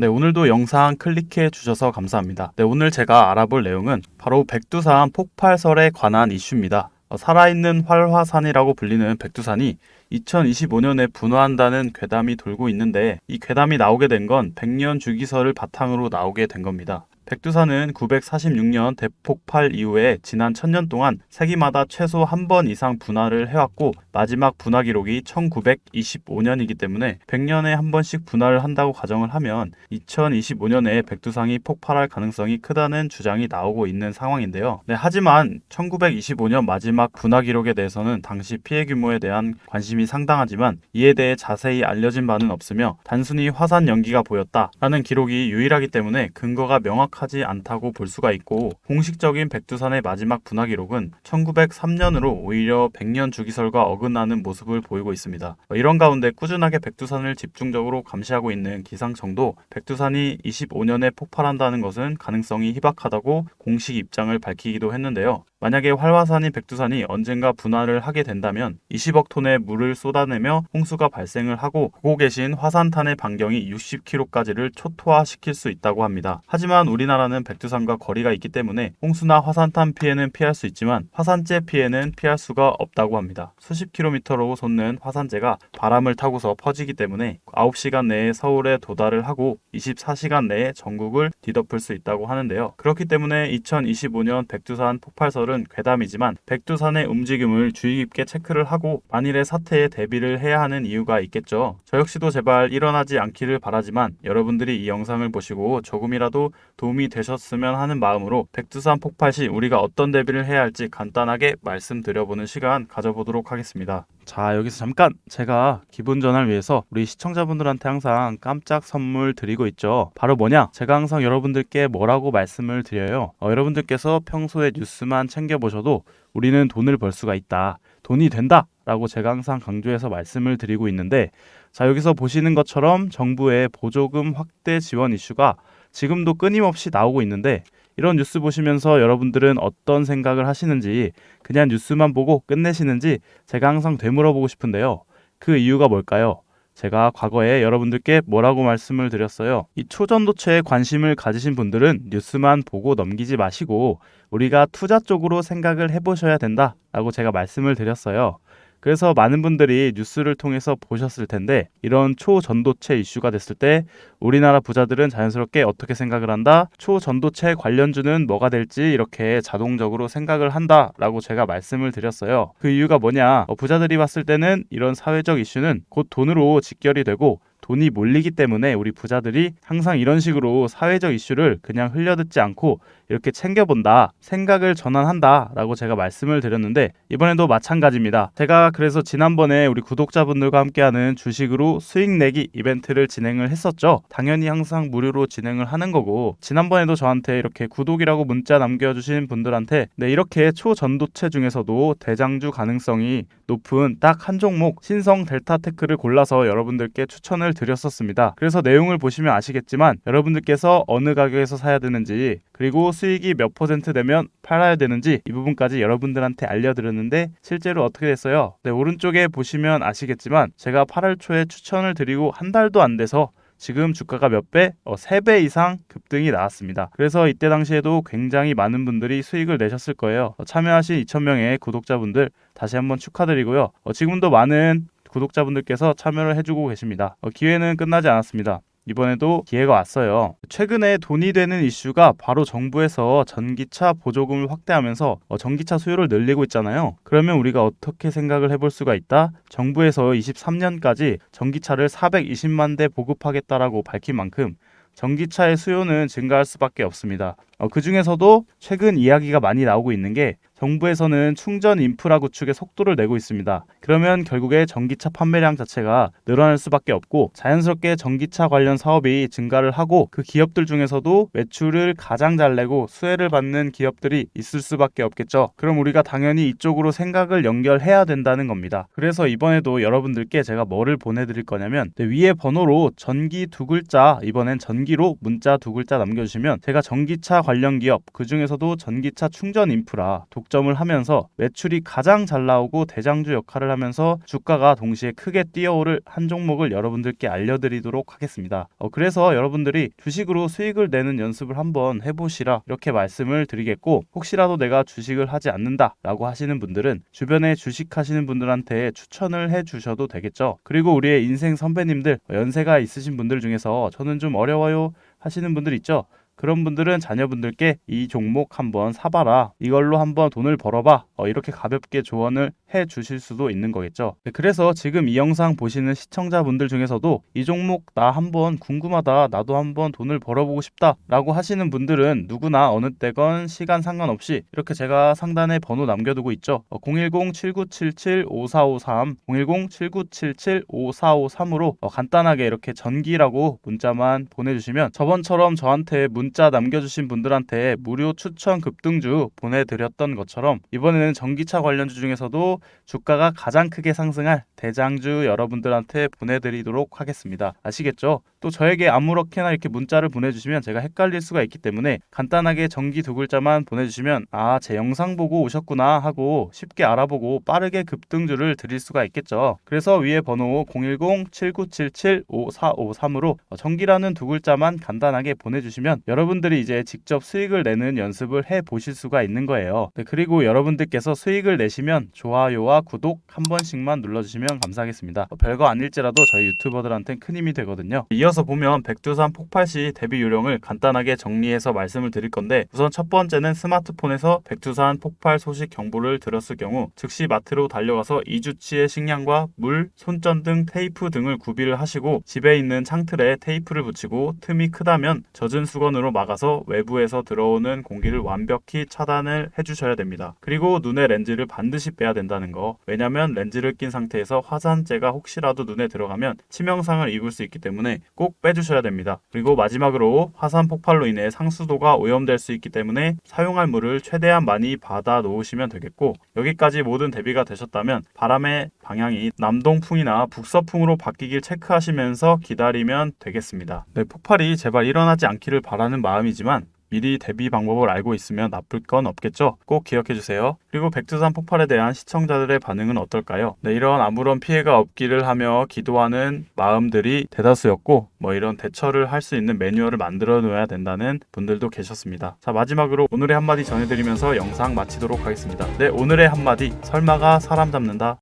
네, 오늘도 영상 클릭해 주셔서 감사합니다. 네, 오늘 제가 알아볼 내용은 바로 백두산 폭발설에 관한 이슈입니다. 어, 살아있는 활화산이라고 불리는 백두산이 2025년에 분화한다는 괴담이 돌고 있는데 이 괴담이 나오게 된건 100년 주기설을 바탕으로 나오게 된 겁니다. 백두산은 946년 대폭발 이후에 지난 1000년 동안 세기마다 최소 한 번 이상 분화를 해왔고 마지막 분화 기록이 1925년이기 때문에 100년에 한 번씩 분화를 한다고 가정을 하면 2025년에 백두산이 폭발할 가능성이 크다는 주장이 나오고 있는 상황인데요. 네, 하지만 1925년 마지막 분화 기록에 대해서는 당시 피해 규모에 대한 관심이 상당하지만 이에 대해 자세히 알려진 바는 없으며 단순히 화산 연기가 보였다라는 기록이 유일하기 때문에 근거가 명확 하지 않다고 볼 수가 있고 공식적인 백두산의 마지막 분화 기록은 1903년으로 오히려 100년 주기설과 어긋나는 모습을 보이고 있습니다. 이런 가운데 꾸준하게 백두산을 집중적으로 감시하고 있는 기상청도 백두산이 25년에 폭발한다는 것은 가능성이 희박하다고 공식 입장을 밝히기도 했는데요. 만약에 활화산인 백두산이 언젠가 분화를 하게 된다면 20억 톤의 물을 쏟아내며 홍수가 발생을 하고 보고 계신 화산탄의 반경이 60km까지를 초토화시킬 수 있다고 합니다. 하지만 우리나라는 백두산과 거리가 있기 때문에 홍수나 화산탄 피해는 피할 수 있지만 화산재 피해는 피할 수가 없다고 합니다. 수십 킬로미터로 솟는 화산재가 바람을 타고서 퍼지기 때문에 9시간 내에 서울에 도달을 하고 24시간 내에 전국을 뒤덮을 수 있다고 하는데요. 그렇기 때문에 2025년 백두산 폭발설 은 괴담이지만 백두산의 움직임을 주의 깊게 체크를 하고 만일의 사태에 대비를 해야 하는 이유가 있겠죠. 저 역시도 제발 일어나지 않기를 바라지만 여러분들이 이 영상을 보시고 조금이라도 도움이 되셨으면 하는 마음으로 백두산 폭발 시 우리가 어떤 대비를 해야 할지 간단하게 말씀드려보는 시간 가져보도록 하겠습니다. 자, 여기서 잠깐 제가 기분 전환을 위해서 우리 시청자분들한테 항상 깜짝 선물 드리고 있죠. 바로 뭐냐? 제가 항상 여러분들께 뭐라고 말씀을 드려요. 어, 여러분들께서 평소에 뉴스만 챙겨보셔도 우리는 돈을 벌 수가 있다. 돈이 된다. 라고 제가 항상 강조해서 말씀을 드리고 있는데 자, 여기서 보시는 것처럼 정부의 보조금 확대 지원 이슈가 지금도 끊임없이 나오고 있는데 이런 뉴스 보시면서 여러분들은 어떤 생각을 하시는지 그냥 뉴스만 보고 끝내시는지 제가 항상 되물어보고 싶은데요. 그 이유가 뭘까요? 제가 과거에 여러분들께 뭐라고 말씀을 드렸어요. 이 초전도체에 관심을 가지신 분들은 뉴스만 보고 넘기지 마시고 우리가 투자 쪽으로 생각을 해보셔야 된다라고 제가 말씀을 드렸어요. 그래서 많은 분들이 뉴스를 통해서 보셨을 텐데 이런 초전도체 이슈가 됐을 때 우리나라 부자들은 자연스럽게 어떻게 생각을 한다? 초전도체 관련주는 뭐가 될지 이렇게 자동적으로 생각을 한다 라고 제가 말씀을 드렸어요. 그 이유가 뭐냐? 어, 부자들이 봤을 때는 이런 사회적 이슈는 곧 돈으로 직결이 되고 돈이 몰리기 때문에 우리 부자들이 항상 이런 식으로 사회적 이슈를 그냥 흘려듣지 않고 이렇게 챙겨본다, 생각을 전환한다 라고 제가 말씀을 드렸는데 이번에도 마찬가지입니다. 제가 그래서 지난번에 우리 구독자분들과 함께하는 주식으로 수익 내기 이벤트를 진행을 했었죠. 당연히 항상 무료로 진행을 하는 거고 지난번에도 저한테 이렇게 구독이라고 문자 남겨주신 분들한테 네, 이렇게 초전도체 중에서도 대장주 가능성이 높은 딱 한 종목 신성 델타 테크를 골라서 여러분들께 추천을 드렸었습니다. 그래서 내용을 보시면 아시겠지만 여러분들께서 어느 가격에서 사야 되는지 그리고 수익이 몇 퍼센트 되면 팔아야 되는지 이 부분까지 여러분들한테 알려드렸는데 실제로 어떻게 됐어요? 네, 오른쪽에 보시면 아시겠지만 제가 8월 초에 추천을 드리고 한 달도 안 돼서 지금 주가가 몇 배? 어, 3배 이상 급등이 나왔습니다. 그래서 이때 당시에도 굉장히 많은 분들이 수익을 내셨을 거예요. 어, 참여하신 2,000명의 구독자분들 다시 한번 축하드리고요. 어, 지금도 많은 구독자분들께서 참여를 해주고 계십니다. 어, 기회는 끝나지 않았습니다. 이번에도 기회가 왔어요. 최근에 돈이 되는 이슈가 바로 정부에서 전기차 보조금을 확대하면서 어, 전기차 수요를 늘리고 있잖아요. 그러면 우리가 어떻게 생각을 해볼 수가 있다? 정부에서 23년까지 전기차를 420만 대 보급하겠다라고 밝힌 만큼 전기차의 수요는 증가할 수밖에 없습니다. 어, 그 중에서도 최근 이야기가 많이 나오고 있는 게 정부에서는 충전 인프라 구축에 속도를 내고 있습니다. 그러면 결국에 전기차 판매량 자체가 늘어날 수밖에 없고 자연스럽게 전기차 관련 사업이 증가를 하고 그 기업들 중에서도 매출을 가장 잘 내고 수혜를 받는 기업들이 있을 수밖에 없겠죠. 그럼 우리가 당연히 이쪽으로 생각을 연결해야 된다는 겁니다. 그래서 이번에도 여러분들께 제가 뭐를 보내드릴 거냐면 네, 위에 번호로 전기 두 글자 이번엔 전기로 문자 두 글자 남겨주시면 제가 전기차 관련 기업, 그 중에서도 전기차 충전 인프라 독점을 하면서 매출이 가장 잘 나오고 대장주 역할을 하면서 주가가 동시에 크게 뛰어오를 한 종목을 여러분들께 알려드리도록 하겠습니다. 어, 그래서 여러분들이 주식으로 수익을 내는 연습을 한번 해보시라 이렇게 말씀을 드리겠고 혹시라도 내가 주식을 하지 않는다 라고 하시는 분들은 주변에 주식하시는 분들한테 추천을 해주셔도 되겠죠. 그리고 우리의 인생 선배님들 연세가 있으신 분들 중에서 저는 좀 어려워요 하시는 분들 있죠. 그런 분들은 자녀분들께 이 종목 한번 사봐라. 이걸로 한번 돈을 벌어봐. 어, 이렇게 가볍게 조언을 해 주실 수도 있는 거겠죠. 네, 그래서 지금 이 영상 보시는 시청자분들 중에서도 이 종목 나 한번 궁금하다. 나도 한번 돈을 벌어보고 싶다. 라고 하시는 분들은 누구나 어느 때건 시간 상관없이 이렇게 제가 상단에 번호 남겨두고 있죠. 어, 010-7977-5453, 010-7977-5453으로 어, 간단하게 이렇게 전기라고 문자만 보내주시면 저번처럼 저한테 문자 남겨주신 분들한테 무료 추천 급등주 보내드렸던 것처럼 이번에는 전기차 관련주 중에서도 주가가 가장 크게 상승할 대장주 여러분들한테 보내드리도록 하겠습니다. 아시겠죠? 또 저에게 아무렇게나 이렇게 문자를 보내주시면 제가 헷갈릴 수가 있기 때문에 간단하게 전기 두 글자만 보내주시면 아, 제 영상 보고 오셨구나 하고 쉽게 알아보고 빠르게 급등주를 드릴 수가 있겠죠. 그래서 위에 번호 010-7977-5453으로 전기라는 두 글자만 간단하게 보내주시면 여러분들이 이제 직접 수익을 내는 연습을 해 보실 수가 있는 거예요. 네, 그리고 여러분들께 서 수익을 내시면 좋아요와 구독 한 번씩만 눌러주시면 감사하겠습니다. 어, 별거 아닐지라도 저희 유튜버들한테는 큰 힘이 되거든요. 이어서 보면 백두산 폭발 시 대비 요령을 간단하게 정리해서 말씀을 드릴 건데 우선 첫 번째는 스마트폰에서 백두산 폭발 소식 경보를 들었을 경우 즉시 마트로 달려가서 2주치의 식량과 물, 손전 등 테이프 등을 구비를 하시고 집에 있는 창틀에 테이프를 붙이고 틈이 크다면 젖은 수건으로 막아서 외부에서 들어오는 공기를 완벽히 차단을 해주셔야 됩니다. 그리고 눈의 렌즈를 반드시 빼야 된다는 거. 왜냐면 렌즈를 낀 상태에서 화산재가 혹시라도 눈에 들어가면 치명상을 입을 수 있기 때문에 꼭 빼주셔야 됩니다. 그리고 마지막으로 화산 폭발로 인해 상수도가 오염될 수 있기 때문에 사용할 물을 최대한 많이 받아 놓으시면 되겠고 여기까지 모든 대비가 되셨다면 바람의 방향이 남동풍이나 북서풍으로 바뀌길 체크하시면서 기다리면 되겠습니다. 네, 폭발이 제발 일어나지 않기를 바라는 마음이지만 미리 대비 방법을 알고 있으면 나쁠 건 없겠죠? 꼭 기억해 주세요. 그리고 백두산 폭발에 대한 시청자들의 반응은 어떨까요? 네, 이런 아무런 피해가 없기를 하며 기도하는 마음들이 대다수였고, 뭐 이런 대처를 할 수 있는 매뉴얼을 만들어 놓아야 된다는 분들도 계셨습니다. 자, 마지막으로 오늘의 한마디 전해드리면서 영상 마치도록 하겠습니다. 네, 오늘의 한마디. 설마가 사람 잡는다.